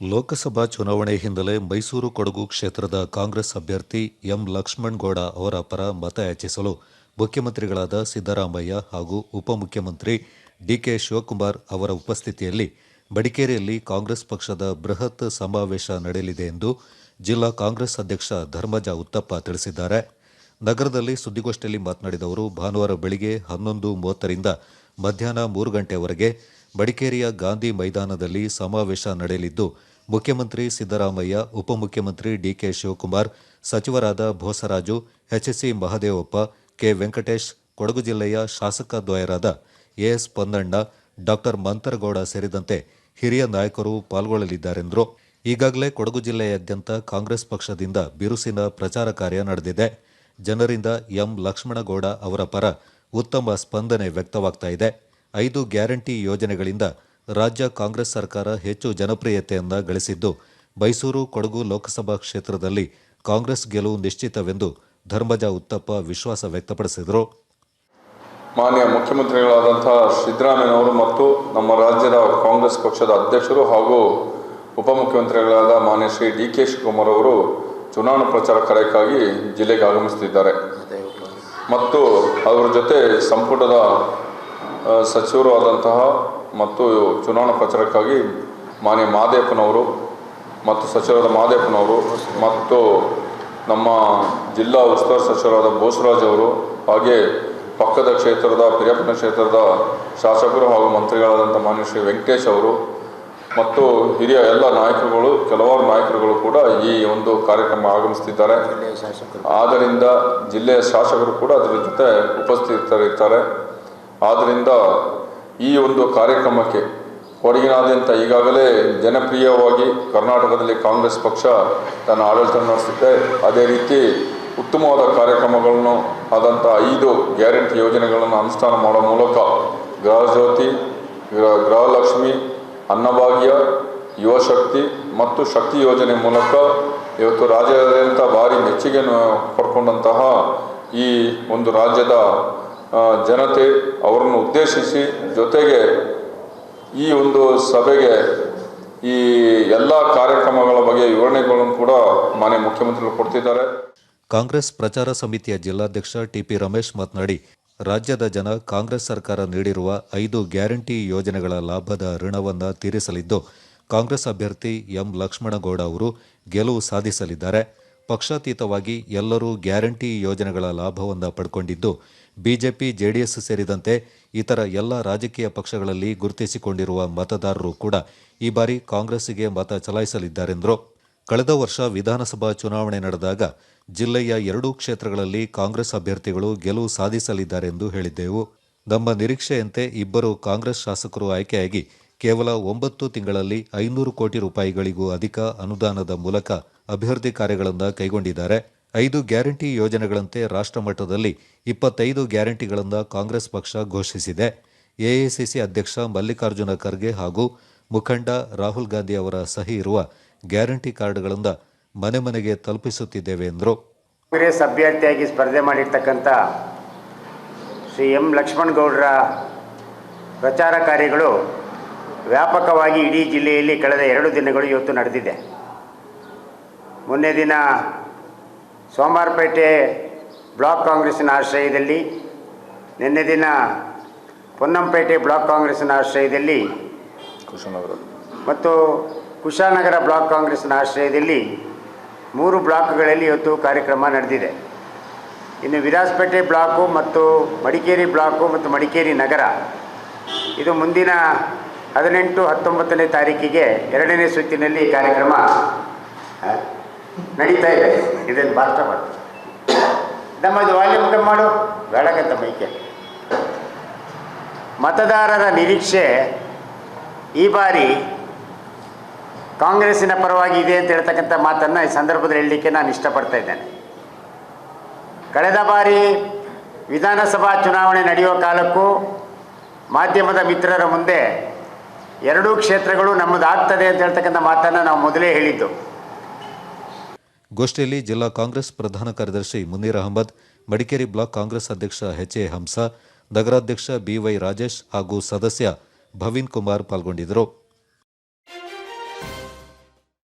ಲೋಕಸಭಾ ಚುನಾವಣೆ ಹಿನ್ನೆಲೆ ಮೈಸೂರು ಕೊಡಗು ಕ್ಷೇತ್ರದ ಕಾಂಗ್ರೆಸ್ ಅಭ್ಯರ್ಥಿ ಎಂ ಲಕ್ಷ್ಮಣಗೌಡ ಅವರ ಪರ ಮತಯಾಚಿಸಲು ಮುಖ್ಯಮಂತ್ರಿಗಳಾದ ಸಿದ್ದರಾಮಯ್ಯ ಹಾಗೂ ಉಪಮುಖ್ಯಮಂತ್ರಿ ಡಿಕೆ ಶಿವಕುಮಾರ್ ಅವರ ಉಪಸ್ಥಿತಿಯಲ್ಲಿ ಬಡಿಕೇರಿಯಲ್ಲಿ ಕಾಂಗ್ರೆಸ್ ಪಕ್ಷದ ಬೃಹತ್ ಸಮಾವೇಶ ನಡೆಯಲಿದೆ ಎಂದು ಜಿಲ್ಲಾ ಕಾಂಗ್ರೆಸ್ ಅಧ್ಯಕ್ಷ ಧರ್ಮಜ ಉತ್ತಪ್ಪ ತಿಳಿಸಿದ್ದಾರೆ. ನಗರದಲ್ಲಿ ಸುದ್ದಿಗೋಷ್ಠಿಯಲ್ಲಿ ಮಾತನಾಡಿದ ಅವರು, ಭಾನುವಾರ ಬೆಳಿಗ್ಗೆ ಹನ್ನೊಂದು ಮೂವತ್ತರಿಂದ ಮಧ್ಯಾಹ್ನ ಮೂರು ಗಂಟೆವರೆಗೆ ಮಡಿಕೇರಿಯ ಗಾಂಧಿ ಮೈದಾನದಲ್ಲಿ ಸಮಾವೇಶ ನಡೆಯಲಿದ್ದು, ಮುಖ್ಯಮಂತ್ರಿ ಸಿದ್ದರಾಮಯ್ಯ, ಉಪಮುಖ್ಯಮಂತ್ರಿ ಡಿಕೆ ಶಿವಕುಮಾರ್, ಸಚಿವರಾದ ಭೋಸರಾಜು ಎಚ್ಎಸ್ಸಿ ಮಹದೇವಪ್ಪ, ಕೆ ವೆಂಕಟೇಶ್, ಕೊಡಗು ಜಿಲ್ಲೆಯ ಶಾಸಕ ದ್ವಯರಾದ ಎಎಸ್ ಪೊನ್ನಣ್ಣ, ಡಾಕ್ಟರ್ ಮಂತರಗೌಡ ಸೇರಿದಂತೆ ಹಿರಿಯ ನಾಯಕರು ಪಾಲ್ಗೊಳ್ಳಲಿದ್ದಾರೆಂದರು. ಈಗಾಗಲೇ ಕೊಡಗು ಜಿಲ್ಲೆಯಾದ್ಯಂತ ಕಾಂಗ್ರೆಸ್ ಪಕ್ಷದಿಂದ ಬಿರುಸಿನ ಪ್ರಚಾರ ಕಾರ್ಯ ನಡೆದಿದೆ. ಜನರಿಂದ ಎಂ ಲಕ್ಷ್ಮಣಗೌಡ ಅವರ ಪರ ಉತ್ತಮ ಸ್ಪಂದನೆ ವ್ಯಕ್ತವಾಗ್ತಾ ಇದೆ. ಐದು ಗ್ಯಾರಂಟಿ ಯೋಜನೆಗಳಿಂದ ರಾಜ್ಯ ಕಾಂಗ್ರೆಸ್ ಸರ್ಕಾರ ಹೆಚ್ಚು ಜನಪ್ರಿಯತೆಯನ್ನು ಗಳಿಸಿದ್ದು, ಮೈಸೂರು ಕೊಡಗು ಲೋಕಸಭಾ ಕ್ಷೇತ್ರದಲ್ಲಿ ಕಾಂಗ್ರೆಸ್ ಗೆಲುವು ನಿಶ್ಚಿತವೆಂದು ಧರ್ಮಜ ಉತ್ತಪ್ಪ ವಿಶ್ವಾಸ ವ್ಯಕ್ತಪಡಿಸಿದರು. ಮಾನ್ಯ ಮುಖ್ಯಮಂತ್ರಿಗಳಾದಂಥ ಸಿದ್ದರಾಮಯ್ಯನವರು ಮತ್ತು ನಮ್ಮ ರಾಜ್ಯದ ಕಾಂಗ್ರೆಸ್ ಪಕ್ಷದ ಅಧ್ಯಕ್ಷರು ಹಾಗೂ ಉಪಮುಖ್ಯಮಂತ್ರಿಗಳಾದ ಮಾನ್ಯ ಶ್ರೀ ಡಿ ಕೆ ಶಿವಕುಮಾರ್ ಅವರು ಚುನಾವಣಾ ಪ್ರಚಾರ ಕಾರ್ಯಕ್ಕಾಗಿ ಜಿಲ್ಲೆಗೆ ಆಗಮಿಸುತ್ತಿದ್ದಾರೆ. ಮತ್ತು ಅವರ ಜೊತೆ ಸಂಪುಟದ ಸಚಿವರು ಆದಂತಹ ಮತ್ತು ಚುನಾವಣಾ ಪ್ರಚಾರಕ್ಕಾಗಿ ಮಾನ್ಯ ಮಹದೇವಪ್ಪನವರು ಮತ್ತು ಸಚಿವರಾದ ಮಹದೇವಪ್ಪನವರು ಮತ್ತು ನಮ್ಮ ಜಿಲ್ಲಾ ಉಸ್ತುವಾರಿ ಸಚಿವರಾದ ಬೋಸರಾಜ್ ಅವರು ಹಾಗೆ ಪಕ್ಕದ ಕ್ಷೇತ್ರದ ಪಿರಿಯಪ್ಪನ ಕ್ಷೇತ್ರದ ಶಾಸಕರು ಹಾಗೂ ಮಂತ್ರಿಗಳಾದಂಥ ಮಾನ್ಯ ಶ್ರೀ ವೆಂಕಟೇಶ್ ಅವರು ಮತ್ತು ಹಿರಿಯ ಎಲ್ಲ ನಾಯಕರುಗಳು ಕೆಲವಾರು ನಾಯಕರುಗಳು ಕೂಡ ಈ ಒಂದು ಕಾರ್ಯಕ್ರಮ ಆಗಮಿಸ್ತಿದ್ದಾರೆ ಆದ್ದರಿಂದ ಜಿಲ್ಲೆಯ ಶಾಸಕರು ಕೂಡ ಅದರ ಜೊತೆ ಉಪಸ್ಥಿತರಿರ್ತಾರೆ ಆದ್ದರಿಂದ ಈ ಒಂದು ಕಾರ್ಯಕ್ರಮಕ್ಕೆ ಹೊರಗಿನಾದ್ಯಂತ ಈಗಾಗಲೇ ಜನಪ್ರಿಯವಾಗಿ ಕರ್ನಾಟಕದಲ್ಲಿ ಕಾಂಗ್ರೆಸ್ ಪಕ್ಷ ತನ್ನ ಆಡಳಿತ ನಡೆಸುತ್ತೆ. ಅದೇ ರೀತಿ ಉತ್ತಮವಾದ ಕಾರ್ಯಕ್ರಮಗಳನ್ನು ಆದಂಥ ಐದು ಗ್ಯಾರಂಟಿ ಯೋಜನೆಗಳನ್ನು ಅನುಷ್ಠಾನ ಮಾಡೋ ಮೂಲಕ ಗೃಹಜ್ಯೋತಿ ಜ್ಯೋತಿ ಗೃಹಲಕ್ಷ್ಮಿ, ಅನ್ನಭಾಗ್ಯ, ಯುವಶಕ್ತಿ ಮತ್ತು ಶಕ್ತಿ ಯೋಜನೆ ಮೂಲಕ ಇವತ್ತು ರಾಜ್ಯಾದ್ಯಂತ ಭಾರಿ ಮೆಚ್ಚುಗೆಯನ್ನು ಪಡ್ಕೊಂಡಂತಹ ಈ ಒಂದು ರಾಜ್ಯದ ಜನತೆ ಅವರನ್ನು ಉದ್ದೇಶಿಸಿ ಜೊತೆಗೆ ಈ ಒಂದು ಸಭೆಗೆ ಈ ಎಲ್ಲ ಕಾರ್ಯಕ್ರಮಗಳ ಬಗ್ಗೆ ವಿವರಣೆಗಳನ್ನು ಕೂಡ ಮಾನ್ಯ ಮುಖ್ಯಮಂತ್ರಿಗಳು ಕೊಡ್ತಿದ್ದಾರೆ. ಕಾಂಗ್ರೆಸ್ ಪ್ರಚಾರ ಸಮಿತಿಯ ಜಿಲ್ಲಾಧ್ಯಕ್ಷ ಟಿಪಿ ರಮೇಶ್ ಮಾತನಾಡಿ, ರಾಜ್ಯದ ಜನ ಕಾಂಗ್ರೆಸ್ ಸರ್ಕಾರ ನೀಡಿರುವ ಐದು ಗ್ಯಾರಂಟಿ ಯೋಜನೆಗಳ ಲಾಭದ ಋಣವನ್ನು ತೀರಿಸಲಿದ್ದು, ಕಾಂಗ್ರೆಸ್ ಅಭ್ಯರ್ಥಿ ಎಂ ಲಕ್ಷ್ಮಣಗೌಡ ಅವರು ಗೆಲುವು ಸಾಧಿಸಲಿದ್ದಾರೆ. ಪಕ್ಷಾತೀತವಾಗಿ ಎಲ್ಲರೂ ಗ್ಯಾರಂಟಿ ಯೋಜನೆಗಳ ಲಾಭವನ್ನು ಪಡ್ಕೊಂಡಿದ್ದು ಬಿಜೆಪಿ, ಜೆಡಿಎಸ್ ಸೇರಿದಂತೆ ಇತರ ಎಲ್ಲ ರಾಜಕೀಯ ಪಕ್ಷಗಳಲ್ಲಿ ಗುರುತಿಸಿಕೊಂಡಿರುವ ಮತದಾರರು ಕೂಡ ಈ ಬಾರಿ ಕಾಂಗ್ರೆಸ್ಸಿಗೆ ಮತ ಚಲಾಯಿಸಲಿದ್ದಾರೆಂದರು. ಕಳೆದ ವರ್ಷ ವಿಧಾನಸಭಾ ಚುನಾವಣೆ ನಡೆದಾಗ ಜಿಲ್ಲೆಯ ಎರಡೂ ಕ್ಷೇತ್ರಗಳಲ್ಲಿ ಕಾಂಗ್ರೆಸ್ ಅಭ್ಯರ್ಥಿಗಳು ಗೆಲುವು ಸಾಧಿಸಲಿದ್ದಾರೆಂದು ಹೇಳಿದ್ದೆವು. ನಮ್ಮ ನಿರೀಕ್ಷೆಯಂತೆ ಇಬ್ಬರು ಕಾಂಗ್ರೆಸ್ ಶಾಸಕರು ಆಯ್ಕೆಯಾಗಿ ಕೇವಲ ಒಂಬತ್ತು ತಿಂಗಳಲ್ಲಿ ಐನೂರು ಕೋಟಿ ರೂಪಾಯಿಗಳಿಗೂ ಅಧಿಕ ಅನುದಾನದ ಮೂಲಕ ಅಭಿವೃದ್ಧಿ ಕಾರ್ಯಗಳನ್ನು ಕೈಗೊಂಡಿದ್ದಾರೆ. ಐದು ಗ್ಯಾರಂಟಿ ಯೋಜನೆಗಳಂತೆ ರಾಷ್ಟ್ರ ಮಟ್ಟದಲ್ಲಿ ಇಪ್ಪತ್ತೈದು ಗ್ಯಾರಂಟಿಗಳನ್ನು ಕಾಂಗ್ರೆಸ್ ಪಕ್ಷ ಘೋಷಿಸಿದೆ. ಎಐಸಿಸಿ ಅಧ್ಯಕ್ಷ ಮಲ್ಲಿಕಾರ್ಜುನ ಖರ್ಗೆ ಹಾಗೂ ಮುಖಂಡ ರಾಹುಲ್ ಗಾಂಧಿ ಅವರ ಸಹಿ ಇರುವ ಗ್ಯಾರಂಟಿ ಕಾರ್ಡ್ಗಳಿಂದ ಮನೆ ಮನೆಗೆ ತಲುಪಿಸುತ್ತಿದ್ದೇವೆ ಎಂದರು. ಕಾಂಗ್ರೆಸ್ ಅಭ್ಯರ್ಥಿಯಾಗಿ ಸ್ಪರ್ಧೆ ಮಾಡಿರ್ತಕ್ಕಂಥ ಶ್ರೀ ಎಂ ಲಕ್ಷ್ಮಣಗೌಡರ ಪ್ರಚಾರ ಕಾರ್ಯಗಳು ವ್ಯಾಪಕವಾಗಿ ಇಡೀ ಜಿಲ್ಲೆಯಲ್ಲಿ ಕಳೆದ ಎರಡು ದಿನಗಳು ಇವತ್ತು ನಡೆದಿದೆ. ಮೊನ್ನೆ ದಿನ ಸೋಮವಾರಪೇಟೆ ಬ್ಲಾಕ್ ಕಾಂಗ್ರೆಸ್ಸಿನ ಆಶ್ರಯದಲ್ಲಿ ನಿನ್ನೆ ದಿನ ಪೊನ್ನಂಪೇಟೆ ಬ್ಲಾಕ್ ಕಾಂಗ್ರೆಸ್ಸಿನ ಆಶ್ರಯದಲ್ಲಿ ಕುಶನಗರ ಮತ್ತು ಕುಶಾನಗರ ಬ್ಲಾಕ್ ಕಾಂಗ್ರೆಸ್ನ ಆಶ್ರಯದಲ್ಲಿ ಮೂರು ಬ್ಲಾಕ್ಗಳಲ್ಲಿ ಇವತ್ತು ಕಾರ್ಯಕ್ರಮ ನಡೆದಿದೆ. ಇನ್ನು ವಿರಾಜಪೇಟೆ ಬ್ಲಾಕು ಮತ್ತು ಮಡಿಕೇರಿ ಬ್ಲಾಕು ಮತ್ತು ಮಡಿಕೇರಿ ನಗರ ಇದು ಮುಂದಿನ ಹದಿನೆಂಟು ಹತ್ತೊಂಬತ್ತನೇ ತಾರೀಕಿಗೆ ಎರಡನೇ ಸುತ್ತಿನಲ್ಲಿ ಕಾರ್ಯಕ್ರಮ. ನಡೀತಾ ಇದೆ. ಇದನ್ನು ಭಾಷಣ ನಮ್ಮದು ವಾಲ್ಯೂಮ್ ಕಮ್ಮಿ ಮಾಡು. ಬೇಡಕ್ಕಂತ ಮೈಕೆ ಮತದಾರರ ನಿರೀಕ್ಷೆ ಈ ಬಾರಿ ಕಾಂಗ್ರೆಸ್ಸಿನ ಪರವಾಗಿ ಇದೆ ಅಂತ ಹೇಳ್ತಕ್ಕಂಥ ಮಾತನ್ನು ಈ ಸಂದರ್ಭದಲ್ಲಿ ಹೇಳಲಿಕ್ಕೆ ನಾನು ಇಷ್ಟಪಡ್ತಾ ಇದ್ದೇನೆ. ಕಳೆದ ಬಾರಿ ವಿಧಾನಸಭಾ ಚುನಾವಣೆ ನಡೆಯುವ ಕಾಲಕ್ಕೂ ಮಾಧ್ಯಮದ ಮಿತ್ರರ ಮುಂದೆ ಎರಡೂ ಕ್ಷೇತ್ರಗಳು ನಮ್ಮದಾಗ್ತದೆ ಅಂತ ಹೇಳ್ತಕ್ಕಂಥ ಮಾತನ್ನು ನಾವು ಮೊದಲೇ ಹೇಳಿದ್ದು. ಗೋಷ್ಠಿಯಲ್ಲಿ ಜಿಲ್ಲಾ ಕಾಂಗ್ರೆಸ್ ಪ್ರಧಾನ ಕಾರ್ಯದರ್ಶಿ ಮುನೀರ್ ಅಹಮದ್, ಮಡಿಕೇರಿ ಬ್ಲಾಕ್ ಕಾಂಗ್ರೆಸ್ ಅಧ್ಯಕ್ಷ ಎಚ್ ಎ ಹಂಸ, ನಗರಾಧ್ಯಕ್ಷ ಬಿವೈ ರಾಜೇಶ್ ಹಾಗೂ ಸದಸ್ಯ ಭವೀನ್ ಕುಮಾರ್ ಪಾಲ್ಗೊಂಡಿದ್ದರು.